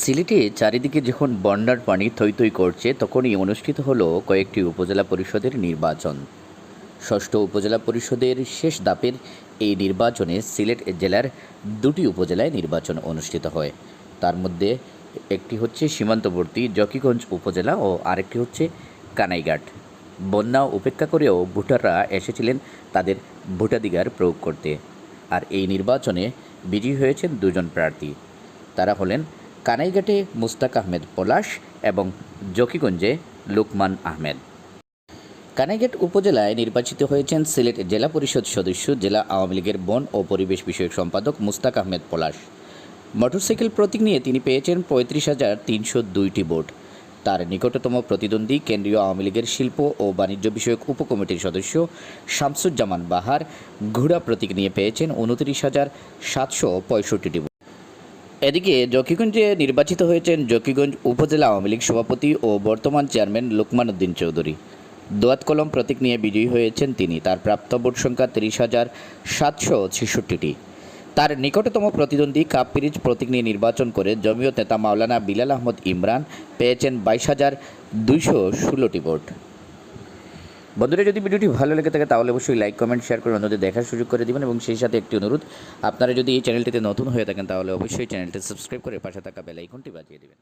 সিলেটে চারিদিকে যখন বন্যার পানি থই থই করছে, তখনই অনুষ্ঠিত হলো কয়েকটি উপজেলা পরিষদের নির্বাচন। ষষ্ঠ উপজেলা পরিষদের শেষ দাপের এই নির্বাচনে সিলেট জেলার দুটি উপজেলায় নির্বাচন অনুষ্ঠিত হয়। তার মধ্যে একটি হচ্ছে সীমান্তবর্তী জকিগঞ্জ উপজেলা ও আরেকটি হচ্ছে কানাইঘাট। বন্যা উপেক্ষা করেও ভোটাররা এসেছিলেন তাদের ভোটাধিকার প্রয়োগ করতে। আর এই নির্বাচনে বিজয়ী হয়েছেন দুজন প্রার্থী। তারা হলেন কানাইঘাটে মুস্তাক আহমেদ পলাশ এবং জকিগঞ্জে লুকমান আহমেদ। কানাইঘাট উপজেলায় নির্বাচিত হয়েছেন সিলেট জেলা পরিষদ সদস্য জেলা আওয়ামী লীগের বন ও পরিবেশ বিষয়ক সম্পাদক মুস্তাক আহমেদ পলাশ। মোটরসাইকেল প্রতীক নিয়ে তিনি পেয়েছেন পঁয়ত্রিশ হাজার তিনশো দুইটি ভোট। তার নিকটতম প্রতিদ্বন্দ্বী কেন্দ্রীয় আওয়ামী লীগের শিল্প ও বাণিজ্য বিষয়ক উপকমিটির সদস্য শামসুজ্জামান বাহার ঘোড়া প্রতীক নিয়ে পেয়েছেন উনত্রিশ হাজার সাতশো পঁয়ষট্টিটি এদিকে জকিগঞ্জে নির্বাচিত হয়েছেন জকিগঞ্জ উপজেলা আওয়ামী লীগ সভাপতি ও বর্তমান চেয়ারম্যান লোকমান উদ্দিন চৌধুরী। দোয়াত কলম প্রতীক নিয়ে বিজয়ী হয়েছেন তিনি। তার প্রাপ্ত ভোট সংখ্যা তিরিশ হাজার সাতশো ছেষট্টিটি। তার নিকটতম প্রতিদ্বন্দ্বী কাপ পিরিজ প্রতীক নিয়ে নির্বাচন করে জমিয়ত নেতা মাওলানা বিলাল আহমদ ইমরান পেয়েছেন বাইশ হাজার দুইশো ষোলোটি ভোট। বন্ধুরা, যদি ভিডিওটি ভালো লেগে থাকে, তাহলে অবশ্যই লাইক কমেন্ট শেয়ার করে অন্যদের দেখার সুযোগ করে দেবেন এবং সেই সাথে একটি অনুরোধ, আপনারা যদি এই চ্যানেলটিতে নতুন হয়ে থাকেন, তাহলে অবশ্যই চ্যানেলটি সাবস্ক্রাইব করে পাশে থাকা বেলাইকনটি বাজিয়ে দিবেন।